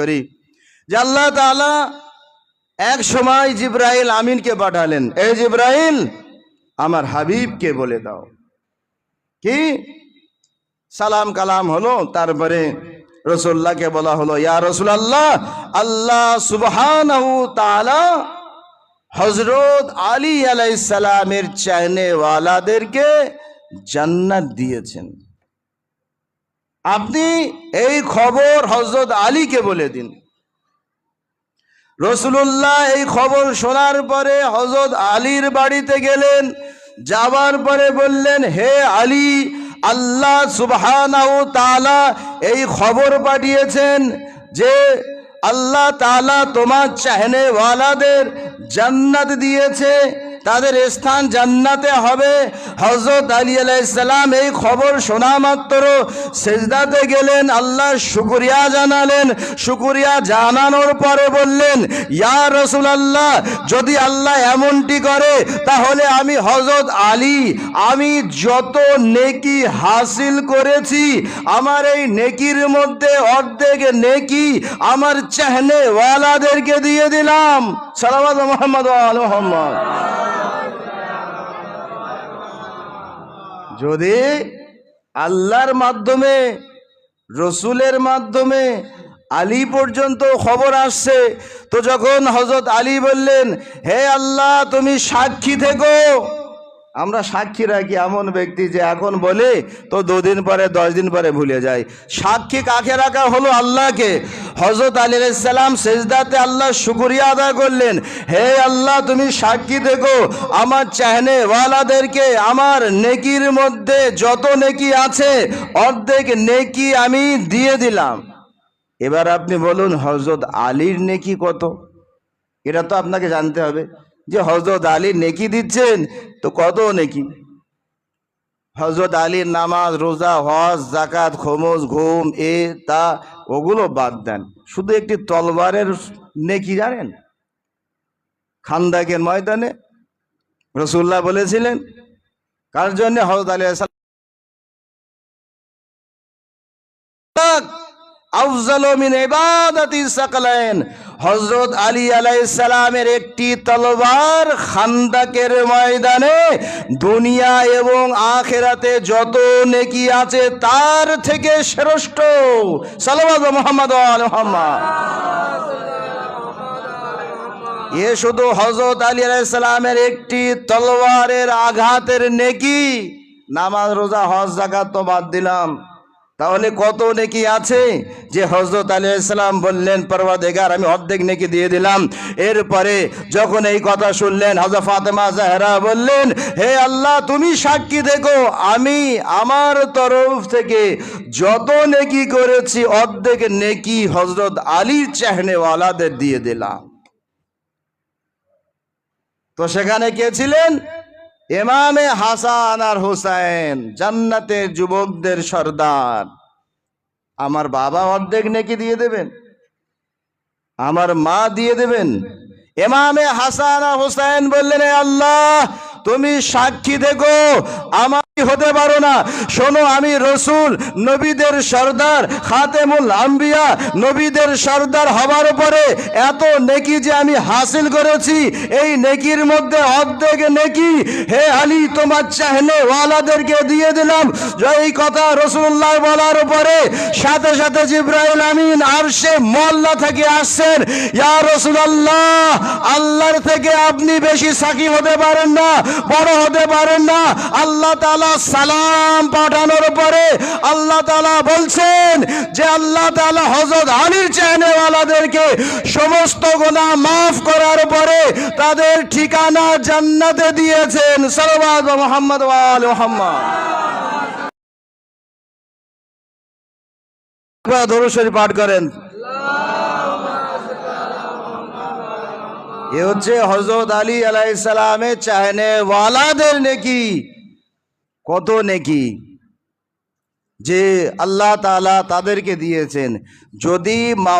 করি। যে আল্লাহ তাআলা এক সময় জিব্রাইল আমিনকে পাঠালেন এই জিব্রাইল, আমার হাবিবকে বলে দাও। কি? সালাম কালাম হলো, তারপরে রসুল্লাহকে বলা হলো, ইয়া রসুলাল্লাহ, আল্লাহ সুবহানাহু তাআলা হজরত আলী আলাইসালামের চাইনেওয়ালাদেরকে জান্নাত দিয়েছেন। আপনি এই খবর হজরত আলীকে বলে দিন। রসুল্লাহ এই খবর শোনার পরে হজরত আলীর বাড়িতে গেলেন যাবার পরে বললেন, হে আলী, আল্লাহ সুবহানাহু তাআলা এই খবর পাঠিয়েছেন যে আল্লাহ তাআলা তোমার চাহনেওয়ালাদের জান্নাত দিয়েছে। তাদের স্থান জান্নাতে হবে। হজরত আলী আলাইসালাম এই খবর শোনা মাত্র। সেজদাতে গেলেন আল্লাহ শুকুরিয়া জানালেন। শুকুরিয়া জানানোর পরে বললেন, ইয়া রসুল আল্লাহ যদি আল্লাহ এমনটি করে, তাহলে আমি হজরত আলী, আমি যত নেকি হাসিল করেছি, আমার এই নেকির মধ্যে অর্ধেক নেকি আমার চাহনে ওয়ালাদেরকে দিয়ে দিলাম। সালামাত মোহাম্মদ মোহাম্মদ। যদি আল্লাহর মাধ্যমে, রসুলের মাধ্যমে আলী পর্যন্ত খবর আসছে, তো যখন হজরত আলী বললেন, হে আল্লাহ, তুমি সাক্ষী থেকো। আমরা সাক্ষী রাখি এমন ব্যক্তি যে এখন বলে তো দুদিন পরে, দশ দিন পরে ভুলে যায়। সাক্ষী কাকে রাখা হলো? আল্লাহকে। হজরত আলী সালাম সেজদাতে আল্লাহ শুকুরিয়া আদায় করলেন। হে আল্লাহ, তুমি সাক্ষী দেখো, আমার চাহনে ওয়ালাদেরকে আমার নেকির মধ্যে যত নেকি আছে, অর্ধেক নেকি আমি দিয়ে দিলাম। এবার আপনি বলুন হজরত আলীর নেকি কত? এটা তো আপনাকে জানতে হবে। যে হজরত আলী নেকি দিচ্ছেন, তো কত নেকি? হজরত আলীর নামাজ, রোজা, হজ জাকাত খোমজ, ঘুম, এ, তা, ওগুলো বাদ দেন। শুধু একটি তলবারের নেকি জানেন? খান্দাকের ময়দানে রসুল্লাহ বলেছিলেন, কার জন্য হজরত আলী আফজাল মিন ইবাদাতি সাকালাইন। হযরত আলী আলাইহিস সালামের একটি তলোয়ার খান্দাকের ময়দানে দুনিয়া এবং আখেরাতে যত নেকি আছে তার থেকে শ্রেষ্ঠ। সাল্লাল্লাহু মুহাম্মদ মুহাম্মদ। এ শুধু হজরত আলী আলাইহিস সালামের একটি তলোয়ারের আঘাতের নেকি। নামাজ, রোজা, হজ জাকাত তো বাদ দিলাম। তাহলে কত নেকি আছে? যে হজরত আলী ইসলাম বললেন পরওয়াদেগার আমি অর্ধেক নেকি দিয়ে দিলাম। এরপরে যখন এই কথা শুনলেন হজরত ফাতেমা জাহরা বললেন, হে আল্লাহ, তুমি সাক্ষী দেখো, আমি আমার তরফ থেকে যত নেকি করেছি, অর্ধেক নেকি হজরত আলীর চাহনেওয়ালাদের দিয়ে দিলাম। তো সেখানে কে ছিলেন? ইমামে হাসান আর হুসাইন, জান্নাতের যুবকদের সর্দার। আমার বাবা অর্ধেক নেকি দিয়ে দেবেন, আমার মা দিয়ে দেবেন। এমামে হাসান আর হোসাইন বললেন, "এ আল্লাহ, তুমি সাক্ষী দেখো, আমার হতে পারো না। শোনো, আমি রসুল, নবীদের সর্দার, খাতেমুল আম্বিয়া, নবীদের সর্দার হবার পরে এত নেকি যে আমি হাসিল করেছি, এই নেকির মধ্যে অর্ধেক নেকি, হে আলী, তোমার চাহনে ওয়ালাদেরকে দিয়ে দিলাম। এই কথা রসুল্লাহ বলার পরে সাথে সাথে জিব্রাইল আমিন আর সে মল্লা থেকে আসছেন। ইয়া রসুলাল্লাহ, আল্লাহর থেকে আপনি বেশি সাকি হতে পারেন না, বড় হতে পারেন না। আল্লাহ তালা সালাম পাঠানোর পরে আল্লাহ তালা বলছেন যে আল্লাহ তালা হজরত আলীর সমস্ত গোনা মাফ করার পরে তাদের ঠিকানা জান্নাতে দিয়েছেন। সরবাদ মোহাম্মদ মোহাম্মদ। পাঠ করেন। এ হচ্ছে হজরত আলী আলাইসালামের চাহনে ওয়ালাদের নেকি। কত নেকি যে আল্লাহ তাআলা তাদেরকে দিয়েছেন। যদি মা